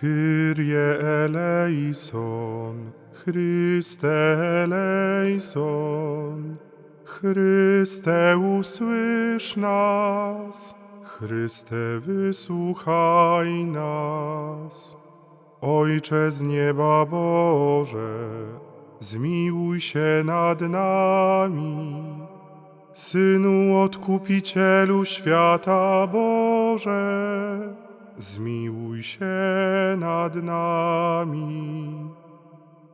Kyrie eleison, Chryste eleison, Chryste usłysz nas, Chryste wysłuchaj nas. Ojcze z nieba Boże, zmiłuj się nad nami. Synu Odkupicielu świata Boże, zmiłuj się nad nami.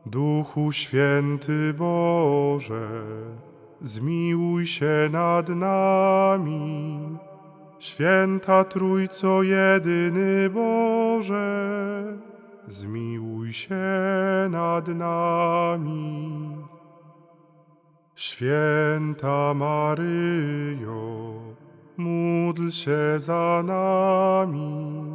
Duchu Święty Boże, zmiłuj się nad nami. Święta Trójco Jedyny Boże, zmiłuj się nad nami. Święta Maryjo, módl się za nami.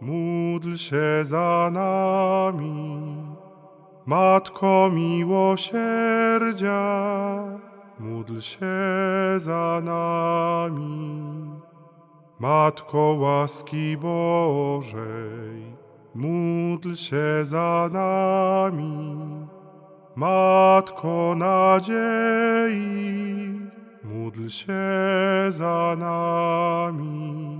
módl się za nami. Matko miłosierdzia, módl się za nami. Matko łaski Bożej, módl się za nami. Matko nadziei, módl się za nami.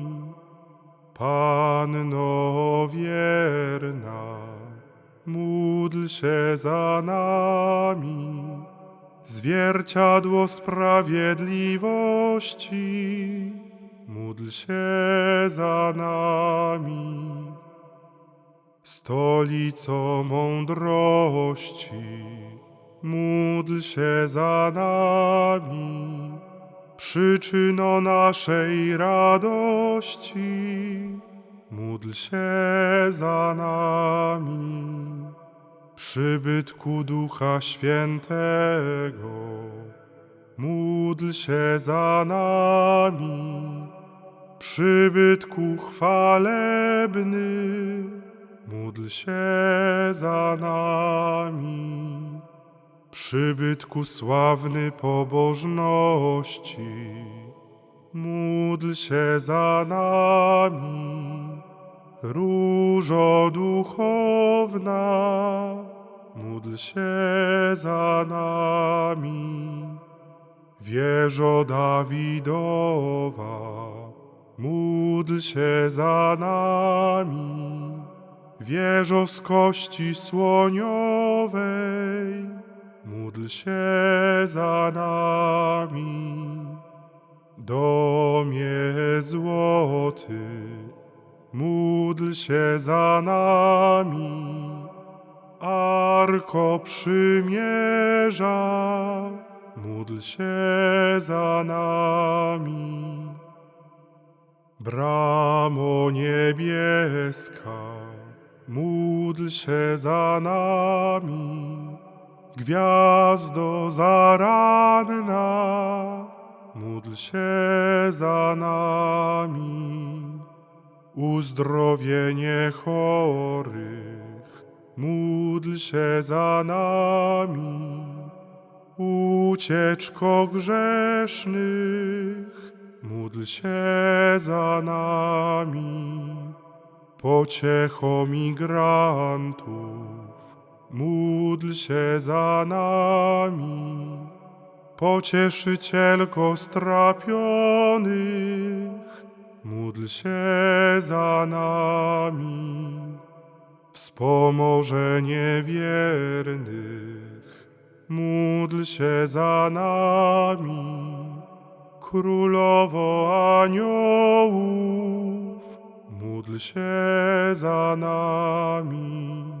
Panno wierna, módl się za nami. Zwierciadło sprawiedliwości, módl się za nami. Stolico mądrości, módl się za nami. Przyczyno naszej radości, módl się za nami. Przybytku Ducha Świętego, módl się za nami. Przybytku chwalebny, módl się za nami. Przybytku sławny pobożności, módl się za nami. Różo duchowna, módl się za nami. Wieżo Dawidowa, módl się za nami. Wieżo z kości słoniowej, módl się za nami. Domie złoty, módl się za nami. Arko przymierza, módl się za nami. Bramo niebieska, módl się za nami. Gwiazdo zaranna, módl się za nami. Uzdrowienie chorych, módl się za nami. Ucieczko grzesznych, módl się za nami. Pociecho migrantów, módl się za nami. Pocieszycielko strapionych, módl się za nami. Wspomożenie wiernych, módl się za nami. Królowo aniołów, módl się za nami.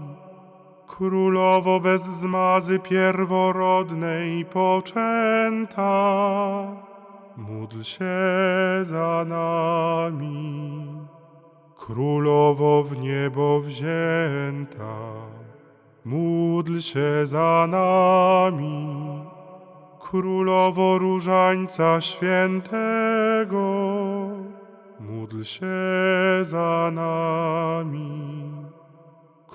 Królowo bez zmazy pierworodnej poczęta, módl się za nami. Królowo w niebo wzięta, módl się za nami. Królowo Różańca Świętego, módl się za nami.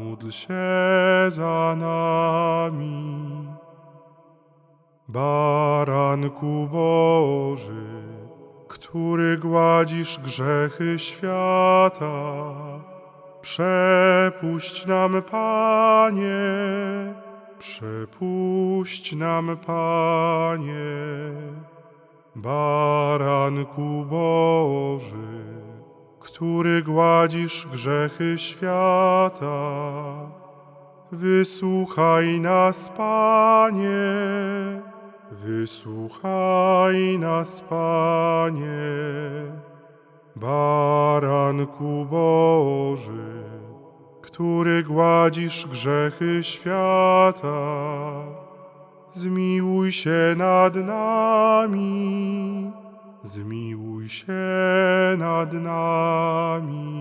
módl się za nami. Baranku Boży, który gładzisz grzechy świata, przepuść nam, Panie, przepuść nam, Panie. Baranku Boży, który gładzisz grzechy świata, wysłuchaj nas, Panie, wysłuchaj nas, Panie. Baranku Boży, który gładzisz grzechy świata, zmiłuj się nad nami, zmiłuj się nad nami.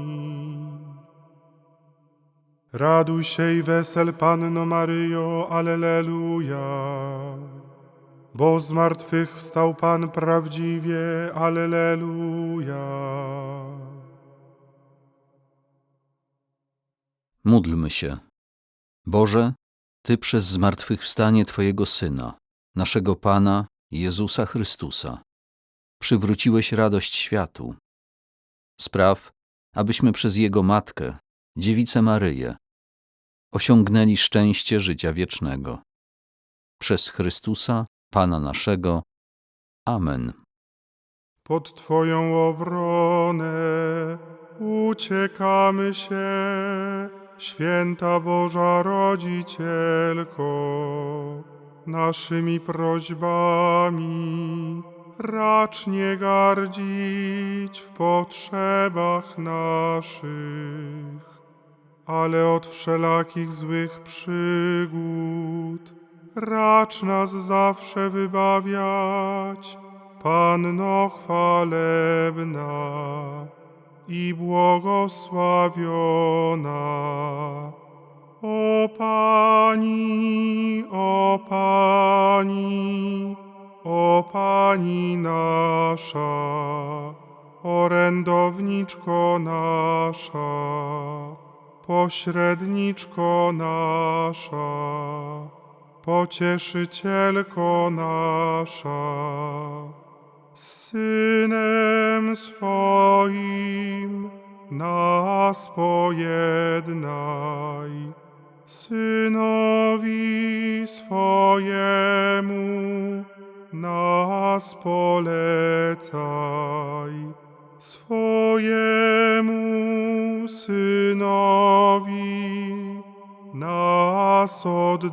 Raduj się i wesel Panno Maryjo, Alleluja. Bo z martwych wstał Pan prawdziwie, Alleluja. Módlmy się. Boże, Ty przez zmartwychwstanie Twojego Syna, naszego Pana, Jezusa Chrystusa, przywróciłeś radość światu. Spraw, abyśmy przez Jego Matkę, Dziewicę Maryję, osiągnęli szczęście życia wiecznego. Przez Chrystusa, Pana naszego. Amen. Pod Twoją obronę uciekamy się, święta Boża Rodzicielko, naszymi prośbami racz nie gardzić w potrzebach naszych, ale od wszelakich złych przygód racz nas zawsze wybawiać. Panno chwalebna i błogosławiona. Pośredniczko nasza, pocieszycielko nasza Synem swoim nas pojednaj, Synowi swojemu nas polecaj, swojemu Synowi nas oddawaj.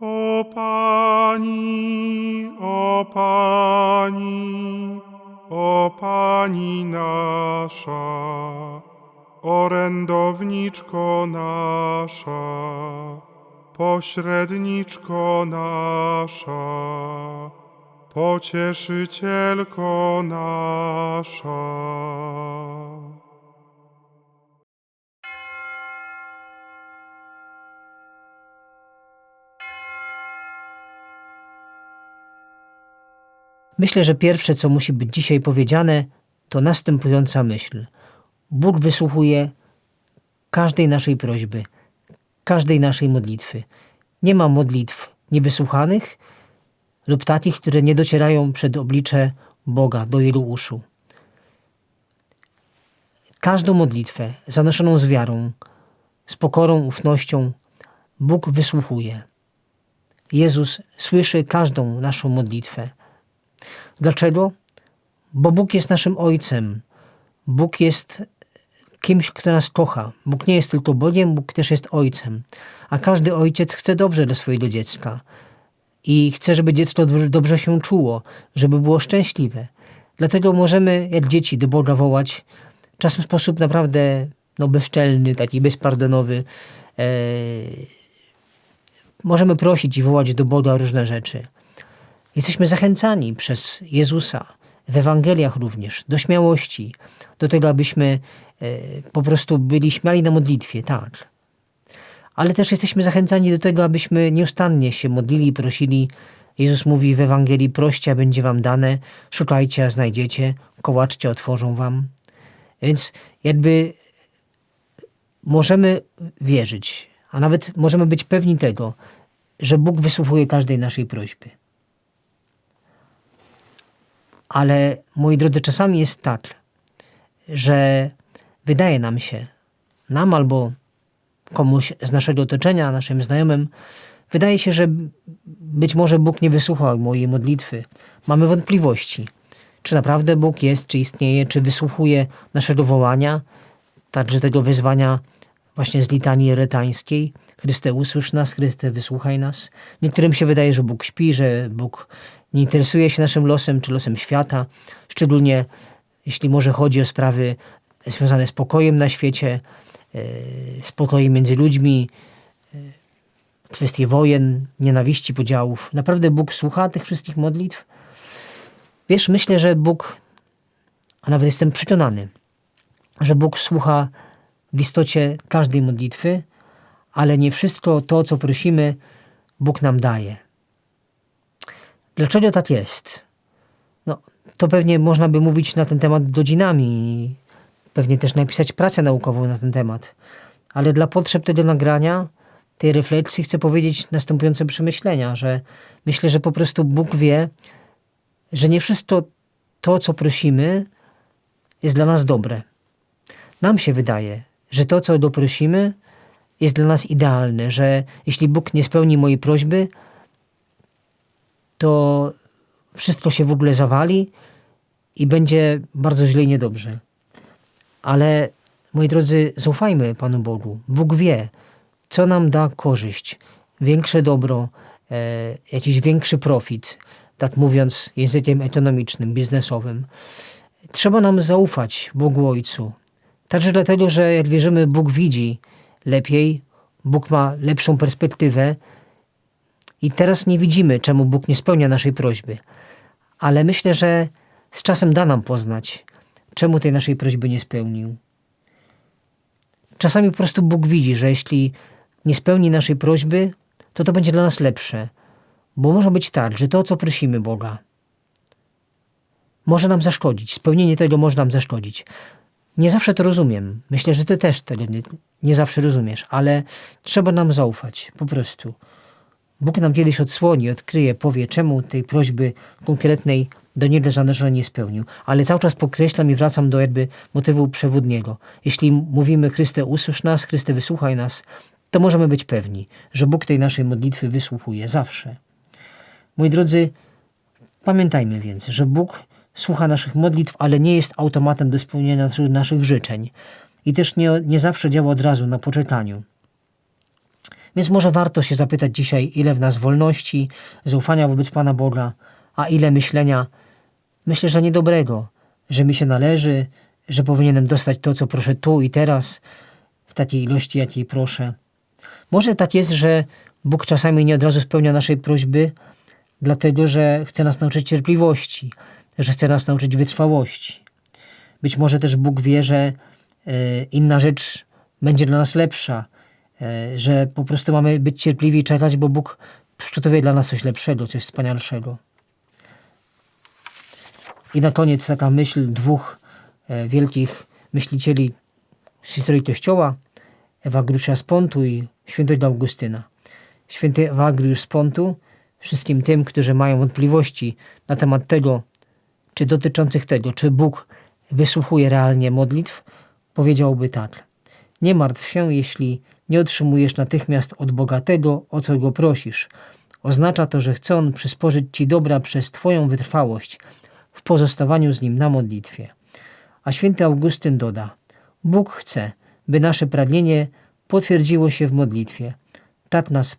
O Pani, o Pani, o Pani nasza, orędowniczko nasza, pośredniczko nasza, pocieszycielko nasza. Myślę, że pierwsze, co musi być dzisiaj powiedziane, to następująca myśl. Bóg wysłuchuje każdej naszej prośby, każdej naszej modlitwy. Nie ma modlitw niewysłuchanych lub takich, które nie docierają przed oblicze Boga do Jego uszu. Każdą modlitwę zanoszoną z wiarą, z pokorą, ufnością, Bóg wysłuchuje. Jezus słyszy każdą naszą modlitwę. Dlaczego? Bo Bóg jest naszym Ojcem. Bóg jest kimś, kto nas kocha. Bóg nie jest tylko Bogiem, Bóg też jest Ojcem. A każdy ojciec chce dobrze dla swojego dziecka. I chce, żeby dziecko dobrze- się czuło, żeby było szczęśliwe. Dlatego możemy, jak dzieci, do Boga wołać, czasem w sposób naprawdę no, bezczelny, taki bezpardonowy. E, możemy prosić i wołać do Boga różne rzeczy. Jesteśmy zachęcani przez Jezusa, w Ewangeliach również, do śmiałości, do tego, abyśmy e, po prostu byli śmiali na modlitwie, tak. Ale też jesteśmy zachęcani do tego, abyśmy nieustannie się modlili prosili. Jezus mówi w Ewangelii: proście, a będzie wam dane, szukajcie, a znajdziecie, kołaczcie, otworzą wam. Więc jakby możemy wierzyć, a nawet możemy być pewni tego, że Bóg wysłuchuje każdej naszej prośby. Ale moi drodzy, czasami jest tak, że wydaje nam się, nam albo komuś z naszego otoczenia, naszym znajomym, wydaje się, że być może Bóg nie wysłuchał mojej modlitwy. Mamy wątpliwości, czy naprawdę Bóg jest, czy istnieje, czy wysłuchuje naszego wołania, także tego wyzwania właśnie z litanii retańskiej. Chryste, usłysz nas, Chryste, wysłuchaj nas. Niektórym się wydaje, że Bóg śpi, że Bóg nie interesuje się naszym losem czy losem świata, szczególnie jeśli może chodzi o sprawy związane z pokojem na świecie, e, z pokojem między ludźmi, e, kwestie wojen, nienawiści, podziałów. Naprawdę Bóg słucha tych wszystkich modlitw? Wiesz, myślę, że Bóg, a nawet jestem przekonany, że Bóg słucha w istocie każdej modlitwy, ale nie wszystko to, co prosimy, Bóg nam daje. Dlaczego tak jest? No, to pewnie można by mówić na ten temat godzinami. pewnie też napisać pracę naukową na ten temat. Ale dla potrzeb tego nagrania, tej refleksji chcę powiedzieć następujące przemyślenia, że myślę, że po prostu Bóg wie, że nie wszystko to, co prosimy, jest dla nas dobre. Nam się wydaje, że to, co doprosimy, jest dla nas idealne, że jeśli Bóg nie spełni mojej prośby, to wszystko się w ogóle zawali i będzie bardzo źle i niedobrze. Ale moi drodzy, zaufajmy Panu Bogu. Bóg wie, co nam da korzyść, większe dobro, e, jakiś większy profit, tak mówiąc językiem ekonomicznym, biznesowym. Trzeba nam zaufać Bogu Ojcu. Także dlatego, że jak wierzymy, Bóg widzi lepiej, Bóg ma lepszą perspektywę i teraz nie widzimy, czemu Bóg nie spełnia naszej prośby. Ale myślę, że z czasem da nam poznać, czemu tej naszej prośby nie spełnił. Czasami po prostu Bóg widzi, że jeśli nie spełni naszej prośby, to to będzie dla nas lepsze. Bo może być tak, że to, o co prosimy Boga, może nam zaszkodzić. Spełnienie tego może nam zaszkodzić. Nie zawsze to rozumiem. Myślę, że ty też tego nie, nie zawsze rozumiesz, ale trzeba nam zaufać, po prostu. Bóg nam kiedyś odsłoni, odkryje, powie, czemu tej prośby konkretnej do niego zanężenia nie spełnił. Ale cały czas podkreślam i wracam do jakby motywu przewodniego. Jeśli mówimy Chryste usłysz nas, Chryste wysłuchaj nas, to możemy być pewni, że Bóg tej naszej modlitwy wysłuchuje zawsze. Moi drodzy, pamiętajmy więc, że Bóg słucha naszych modlitw, ale nie jest automatem do spełnienia naszych, naszych życzeń. I też nie, nie zawsze działa od razu na poczekaniu. Więc może warto się zapytać dzisiaj, ile w nas wolności, zaufania wobec Pana Boga, a ile myślenia, myślę, że niedobrego, że mi się należy, że powinienem dostać to, co proszę tu i teraz, w takiej ilości, jakiej proszę. Może tak jest, że Bóg czasami nie od razu spełnia naszej prośby, dlatego że chce nas nauczyć cierpliwości, że chce nas nauczyć wytrwałości. Być może też Bóg wie, że e, inna rzecz będzie dla nas lepsza, e, że po prostu mamy być cierpliwi i czekać, bo Bóg przygotowuje dla nas coś lepszego, coś wspanialszego. I na koniec taka myśl dwóch e, wielkich myślicieli z historii Kościoła, Ewagriusza z Pontu i świętego Augustyna. Święty Ewagriusz z Pontu wszystkim tym, którzy mają wątpliwości na temat tego, czy dotyczących tego, czy Bóg wysłuchuje realnie modlitw, powiedziałby tak. Nie martw się, jeśli nie otrzymujesz natychmiast od Boga tego, o co go prosisz. Oznacza to, że chce On przysporzyć ci dobra przez Twoją wytrwałość w pozostawaniu z Nim na modlitwie. A święty Augustyn doda: Bóg chce, by nasze pragnienie potwierdziło się w modlitwie. Tak nas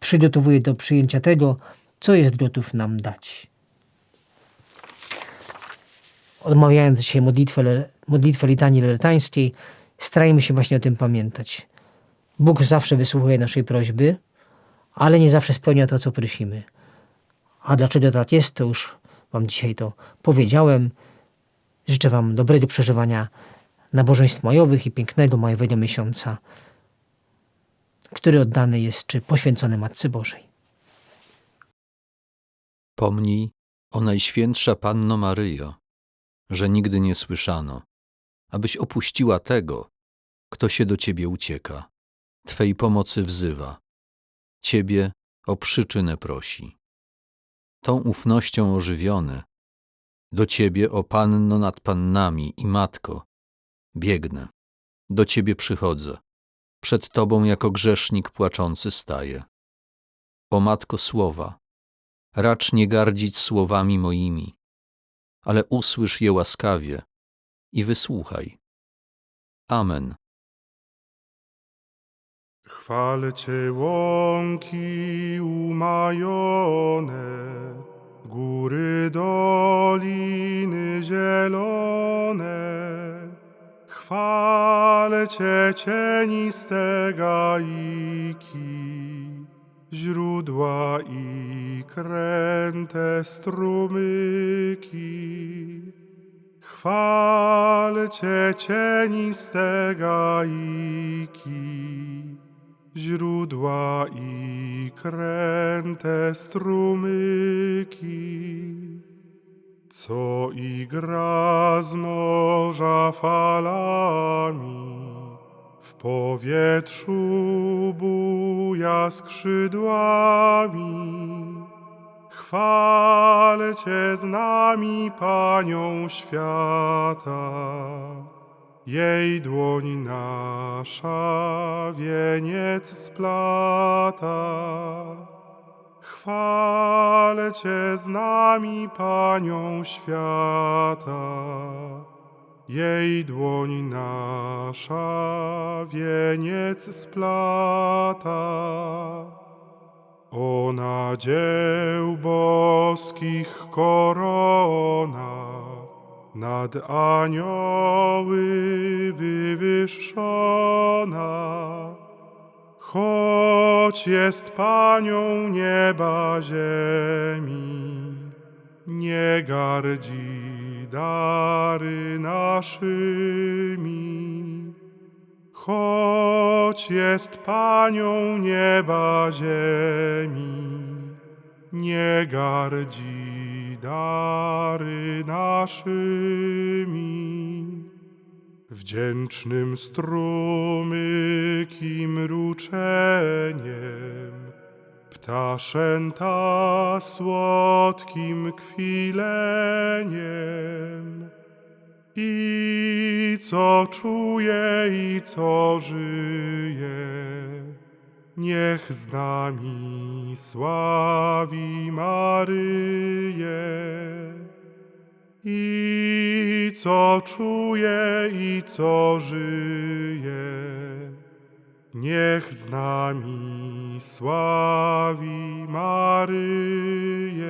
przygotowuje do przyjęcia tego, co jest gotów nam dać. Odmawiając dzisiaj modlitwę, modlitwę litanii lertańskiej, starajmy się właśnie o tym pamiętać. Bóg zawsze wysłuchuje naszej prośby, ale nie zawsze spełnia to, co prosimy. A dlaczego tak jest, to już Wam dzisiaj to powiedziałem. Życzę Wam dobrego przeżywania nabożeństw majowych i pięknego majowego miesiąca, który oddany jest czy poświęcony Matce Bożej. Pomnij, o Najświętsza Panno Maryjo, że nigdy nie słyszano, abyś opuściła tego, kto się do Ciebie ucieka, Twej pomocy wzywa, Ciebie o przyczynę prosi. Tą ufnością ożywiony, do Ciebie, o Panno nad Pannami i Matko, biegnę, do Ciebie przychodzę, przed Tobą jako grzesznik płaczący staję. O Matko Słowa, racz nie gardzić słowami moimi, ale usłysz je łaskawie i wysłuchaj. Amen. Chwal Cię łąki umajone, góry doliny zielone. Chwal Cię cieniste gaiki, źródła i kręte strumyki. Chwal Cię cieniste gaiki, źródła i kręte strumyki. co igra z morza falami, w powietrzu buja skrzydłami. Chwalcie z nami Panią świata, jej dłoń nasza wieniec splata. Chwalcie z nami Panią świata, jej dłoń nasza wieniec splata. Ona dzieł boskich korona, nad anioły wywyższona. Choć jest Panią nieba ziemi, nie gardzi dary naszymi. Choć jest Panią nieba ziemi, nie gardzi dary naszymi. Wdzięcznym strumykim mruczeniem, ptaszęta słodkim kwileniem. I co czuje, i co żyje, niech z nami sławi Maryję. I co czuje, i co żyje, niech z nami sławi Maryję.